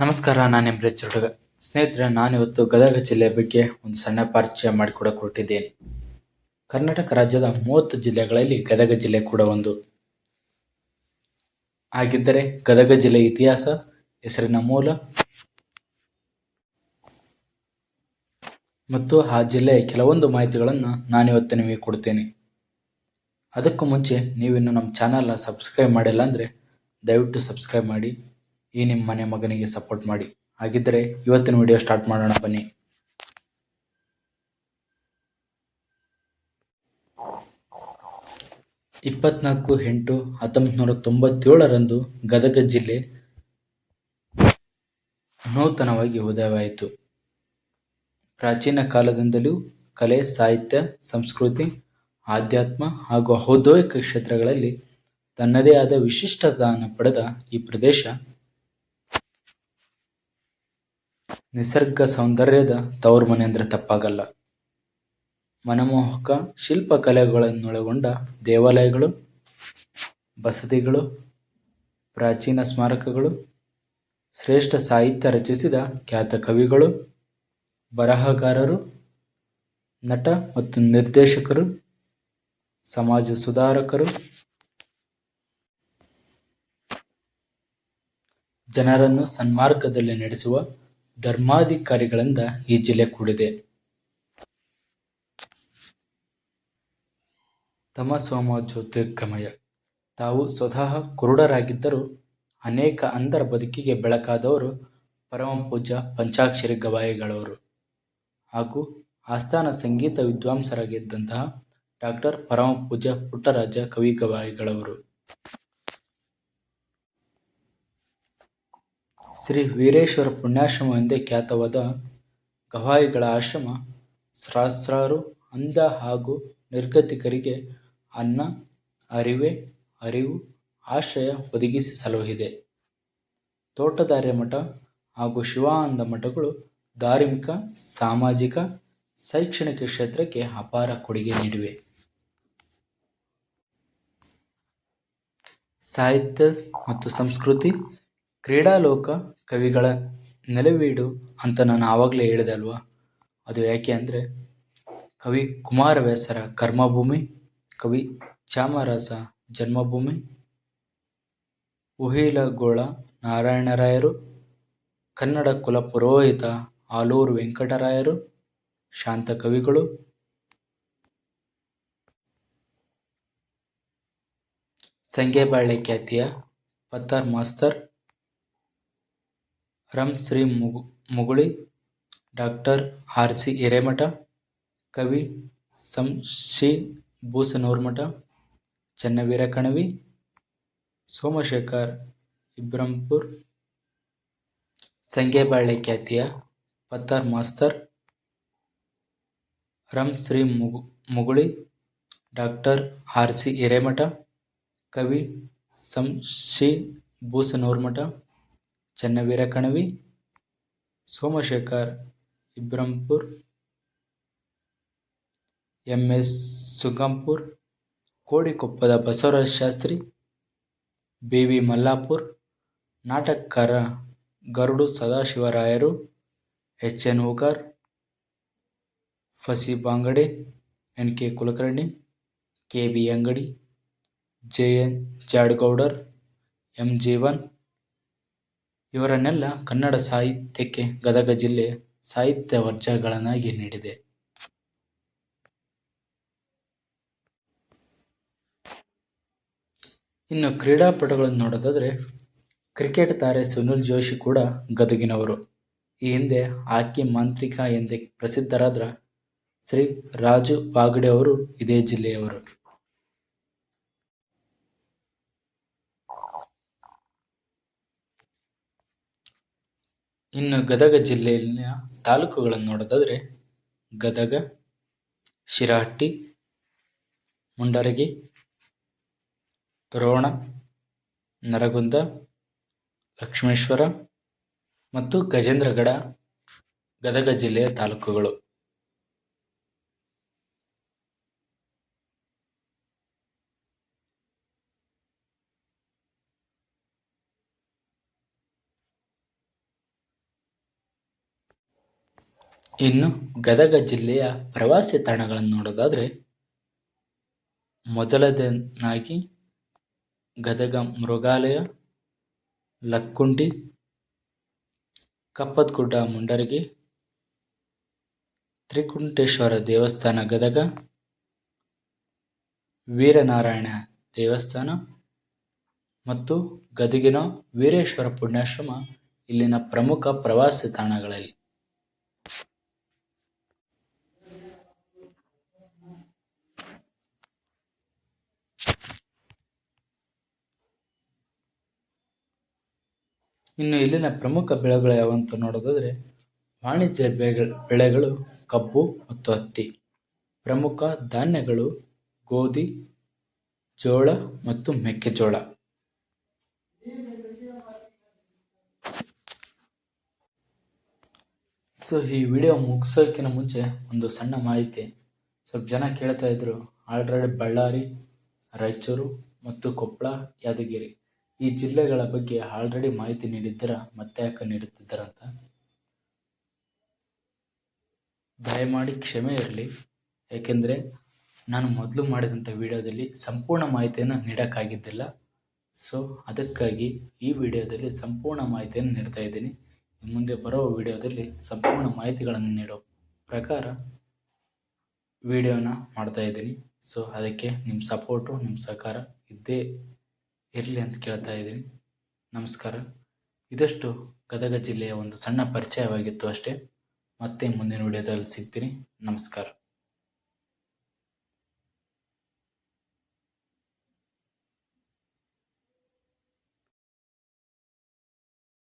ನಮಸ್ಕಾರ, ನಾನು ಎಂ ಹುಡುಗ. ಸ್ನೇಹಿತರೆ ನಾನಿವತ್ತು ಗದಗ ಜಿಲ್ಲೆಯ ಬಗ್ಗೆ ಒಂದು ಸಣ್ಣ ಪರಿಚಯ ಮಾಡಿಕೊಡಕ್ಕೆ ಹೊರಟಿದ್ದೇನೆ. ಕರ್ನಾಟಕ ರಾಜ್ಯದ ಮೂವತ್ತು ಜಿಲ್ಲೆಗಳಲ್ಲಿ ಗದಗ ಜಿಲ್ಲೆ ಕೂಡ ಒಂದು. ಹಾಗಿದ್ದರೆ ಗದಗ ಜಿಲ್ಲೆ ಇತಿಹಾಸ, ಹೆಸರಿನ ಮೂಲ ಮತ್ತು ಆ ಜಿಲ್ಲೆಯ ಕೆಲವೊಂದು ಮಾಹಿತಿಗಳನ್ನು ನಾನಿವತ್ತು ನಿಮಗೆ ಕೊಡ್ತೇನೆ. ಅದಕ್ಕೂ ಮುಂಚೆ ನೀವಿನ್ನು ನಮ್ಮ ಚಾನಲ್ನ ಸಬ್ಸ್ಕ್ರೈಬ್ ಮಾಡಿಲ್ಲ ಅಂದರೆ ದಯವಿಟ್ಟು ಸಬ್ಸ್ಕ್ರೈಬ್ ಮಾಡಿ. ಈ ನಿಮ್ಮ ಮನೆ ಮಗನಿಗೆ ಸಪೋರ್ಟ್ ಮಾಡಿ. ಹಾಗಿದ್ದರೆ ಇವತ್ತಿನ ವಿಡಿಯೋ ಸ್ಟಾರ್ಟ್ ಮಾಡೋಣ, ಬನ್ನಿ. ಇಪ್ಪತ್ನಾಲ್ಕು ಎಂಟು ಹತ್ತೊಂಬತ್ತು ನೂರ ತೊಂಬತ್ತೇಳರಂದು ಗದಗ ಜಿಲ್ಲೆ ನೂತನವಾಗಿ ಉದಯವಾಯಿತು. ಪ್ರಾಚೀನ ಕಾಲದಿಂದಲೂ ಕಲೆ, ಸಾಹಿತ್ಯ, ಸಂಸ್ಕೃತಿ, ಆಧ್ಯಾತ್ಮ ಹಾಗೂ ಔದ್ಯೋಗಿಕ ಕ್ಷೇತ್ರಗಳಲ್ಲಿ ತನ್ನದೇ ಆದ ವಿಶಿಷ್ಟ ಪಡೆದ ಈ ಪ್ರದೇಶ ನಿಸರ್ಗ ಸೌಂದರ್ಯದ ತವರುಮನೆ ಅಂದರೆ ತಪ್ಪಾಗಲ್ಲ. ಮನಮೋಹಕ ಶಿಲ್ಪಕಲೆಗಳನ್ನೊಳಗೊಂಡ ದೇವಾಲಯಗಳು, ಬಸದಿಗಳು, ಪ್ರಾಚೀನ ಸ್ಮಾರಕಗಳು, ಶ್ರೇಷ್ಠ ಸಾಹಿತ್ಯ ರಚಿಸಿದ ಖ್ಯಾತ ಕವಿಗಳು, ಬರಹಗಾರರು, ನಟ ಮತ್ತು ನಿರ್ದೇಶಕರು, ಸಮಾಜ ಸುಧಾರಕರು, ಜನರನ್ನು ಸನ್ಮಾರ್ಗದಲ್ಲಿ ನಡೆಸುವ ಧರ್ಮಾಧಿಕಾರಿಗಳಿಂದ ಈ ಜಿಲ್ಲೆ ಕೂಡಿದೆ. ತಮಸೋಮ ಜ್ಯೋತಿರ್ಗಮಯ. ತಾವು ಸ್ವತಃ ಕುರುಡರಾಗಿದ್ದರೂ ಅನೇಕ ಅಂಧರ ಬದುಕಿಗೆ ಬೆಳಕಾದವರು ಪರಮಪೂಜ ಪಂಚಾಕ್ಷರಿ ಗವಾಯಿಗಳವರು. ಹಾಗೂ ಆಸ್ಥಾನ ಸಂಗೀತ ವಿದ್ವಾಂಸರಾಗಿದ್ದಂತಹ ಡಾಕ್ಟರ್ ಪರಮಪೂಜ ಪುಟ್ಟರಾಜ ಕವಿಗವಾಯಿಗಳವರು ಶ್ರೀ ವೀರೇಶ್ವರ ಪುಣ್ಯಾಶ್ರಮ ಎಂದೇ ಖ್ಯಾತವಾದ ಗವಾಯಿಗಳ ಆಶ್ರಮ, ಸಹಸ್ರಾರು ಅಂಧ ಹಾಗೂ ನಿರ್ಗತಿಕರಿಗೆ ಅನ್ನ, ಅರಿವೆ, ಅರಿವು, ಆಶ್ರಯ ಒದಗಿಸಿ ಸಲುಹಿದೆ. ತೋಟದಾರ್ಯ ಮಠ ಹಾಗೂ ಶಿವಾನಂದ ಮಠಗಳು ಧಾರ್ಮಿಕ, ಸಾಮಾಜಿಕ, ಶೈಕ್ಷಣಿಕ ಕ್ಷೇತ್ರಕ್ಕೆ ಅಪಾರ ಕೊಡುಗೆ ನೀಡಿವೆ. ಸಾಹಿತ್ಯ ಮತ್ತು ಸಂಸ್ಕೃತಿ ಕ್ರೀಡಾಲೋಕ ಕವಿಗಳ ನೆಲೆವೀಡು ಅಂತ ನಾನು ಆವಾಗಲೇ ಹೇಳಿದೆ ಅಲ್ವಾ ಅದು ಯಾಕೆ ಅಂದರೆ ಕವಿ ಕುಮಾರವ್ಯಾಸರ ಕರ್ಮಭೂಮಿ, ಕವಿ ಚಾಮರಾಸ ಜನ್ಮಭೂಮಿ, ಉಹಿಲಗೋಳ ನಾರಾಯಣರಾಯರು, ಕನ್ನಡ ಕುಲ ಪುರೋಹಿತ ಆಲೂರು ವೆಂಕಟರಾಯರು, ಶಾಂತ ಕವಿಗಳು. ಸಂಗೆಬಾಳೆ ಖ್ಯಾತಿಯ Pattar master Ram Shri Mugali, doctor R C Hiremath, ಕವಿ ಸಂ. ಶಿ ಭೂಸನೂರ್ಮಠ ಚನ್ನವೀರ ಕಣವಿ, ಸೋಮಶೇಖರ್, ಇಬ್ರಂಪುರ್ ಸಂಗೇಬಾಳೆ ಖ್ಯಾತಿಯ Pattar master Ram Shri Mugali, doctor R C Hiremath, ಕವಿ ಸಂ. She Bhusanurmath Channaveera Kanavi, Somashekhar, Ibrampur M S Sugampur, ಕೋಡಿಕೊಪ್ಪದ ಬಸವರಾಜ ಶಾಸ್ತ್ರಿ ಬಿ ವಿ ಮಲ್ಲಾಪುರ್, ನಾಟಕಕಾರ ಗರುಡು ಸದಾಶಿವರಾಯರು H N Ugar ಫಸಿ Bangade N K Kulkarni K B Angadi J N Jadgoudar M Jeevan ಇವರನ್ನೆಲ್ಲ Kannada ಸಾಹಿತ್ಯಕ್ಕೆ ಗದಗ ಜಿಲ್ಲೆ ಸಾಹಿತ್ಯ ವರ್ಜಗಳನ್ನಾಗಿ ನೀಡಿದೆ. ಇನ್ನು ಕ್ರೀಡಾಪಟುಗಳನ್ನು ನೋಡೋದಾದರೆ ಕ್ರಿಕೆಟ್ ತಾರೆ ಸುನಿಲ್ ಜೋಶಿ ಕೂಡ ಗದಗಿನವರು. ಈ ಹಿಂದೆ ಹಾಕಿ ಮಾಂತ್ರಿಕ ಎಂದೇ ಪ್ರಸಿದ್ಧರಾದ ಶ್ರೀ ರಾಜು ಬಾಗಡೆ ಅವರು ಇದೇ ಜಿಲ್ಲೆಯವರು. ಇನ್ನು ಗದಗ ಜಿಲ್ಲೆಯಲ್ಲಿನ ತಾಲೂಕುಗಳನ್ನು ನೋಡೋದಾದರೆ ಗದಗ, ಶಿರಹಟ್ಟಿ, ಮುಂಡರಗಿ, ರೋಣ, ನರಗುಂದ, ಲಕ್ಷ್ಮೇಶ್ವರ ಮತ್ತು ಗಜೇಂದ್ರಗಡ ಗದಗ ಜಿಲ್ಲೆಯ ತಾಲೂಕುಗಳು. ಇನ್ನು ಗದಗ ಜಿಲ್ಲೆಯ ಪ್ರವಾಸಿ ತಾಣಗಳನ್ನು ನೋಡೋದಾದರೆ ಮೊದಲನೇದಾಗಿ ಗದಗ ಮೃಗಾಲಯ ಲಕ್ಕುಂಡಿ ಕಪ್ಪತ್ಗುಡ್ಡ ಮುಂಡರಗಿ, ತ್ರಿಕುಂಟೇಶ್ವರ ದೇವಸ್ಥಾನ ಗದಗ, ವೀರನಾರಾಯಣ ದೇವಸ್ಥಾನ ಮತ್ತು ಗದಗಿನ ವೀರೇಶ್ವರ ಪುಣ್ಯಾಶ್ರಮ ಇಲ್ಲಿನ ಪ್ರಮುಖ ಪ್ರವಾಸಿ ತಾಣಗಳಲ್ಲಿ. ಇನ್ನು ಇಲ್ಲಿನ ಪ್ರಮುಖ ಬೆಳೆಗಳು ಯಾವಂತ ನೋಡೋದಾದರೆ, ವಾಣಿಜ್ಯ ಬೆಳೆಗಳು ಕಬ್ಬು ಮತ್ತು ಹತ್ತಿ. ಪ್ರಮುಖ ಧಾನ್ಯಗಳು ಗೋಧಿ, ಜೋಳ ಮತ್ತು ಮೆಕ್ಕೆಜೋಳ. ಸೊ, ಈ ವಿಡಿಯೋ ಮುಗಿಸೋಕ್ಕಿಂತ ಮುಂಚೆ ಒಂದು ಸಣ್ಣ ಮಾಹಿತಿ. ಸ್ವಲ್ಪ ಜನ ಕೇಳ್ತಾ ಇದ್ರು, ಆಲ್ರೆಡಿ ಬಳ್ಳಾರಿ, ರಾಯಚೂರು ಮತ್ತು ಕೊಪ್ಪಳ ಯಾದಗಿರಿ. ಈ ಜಿಲ್ಲೆಗಳ ಬಗ್ಗೆ ಆಲ್ರೆಡಿ ಮಾಹಿತಿ ನೀಡಿದ್ದೀರ? ಮತ್ತೆ ಯಾಕೆ ನೀಡುತ್ತಿದ್ದಾರಂತ ದಯಮಾಡಿ ಕ್ಷಮೆ ಇರಲಿ. ಏಕೆಂದರೆ ನಾನು ಮೊದಲು ಮಾಡಿದಂಥ ವಿಡಿಯೋದಲ್ಲಿ ಸಂಪೂರ್ಣ ಮಾಹಿತಿಯನ್ನು ನೀಡೋಕ್ಕಾಗಿದ್ದಿಲ್ಲ. ಸೊ ಅದಕ್ಕಾಗಿ ಈ ವಿಡಿಯೋದಲ್ಲಿ ಸಂಪೂರ್ಣ ಮಾಹಿತಿಯನ್ನು ನೀಡ್ತಾ ಇದ್ದೀನಿ. ಮುಂದೆ ಬರೋ ವಿಡಿಯೋದಲ್ಲಿ ಸಂಪೂರ್ಣ ಮಾಹಿತಿಗಳನ್ನು ನೀಡೋ ಪ್ರಕಾರ ವಿಡಿಯೋನ ಮಾಡ್ತಾ ಇದ್ದೀನಿ. ಸೊ ಅದಕ್ಕೆ ನಿಮ್ಮ ಸಪೋರ್ಟು ನಿಮ್ಮ ಸಹಕಾರ ಇದ್ದೇ ಇರಲಿ ಅಂತ ಕೇಳ್ತಾ ಇದ್ದೀನಿ. ನಮಸ್ಕಾರ. ಇದಷ್ಟು ಗದಗ ಜಿಲ್ಲೆಯ ಒಂದು ಸಣ್ಣ ಪರಿಚಯವಾಗಿತ್ತು ಅಷ್ಟೇ. ಮತ್ತೆ ಮುಂದಿನ ವಿಡಿಯೋದಲ್ಲಿ ಸಿಗ್ತೀನಿ. ನಮಸ್ಕಾರ.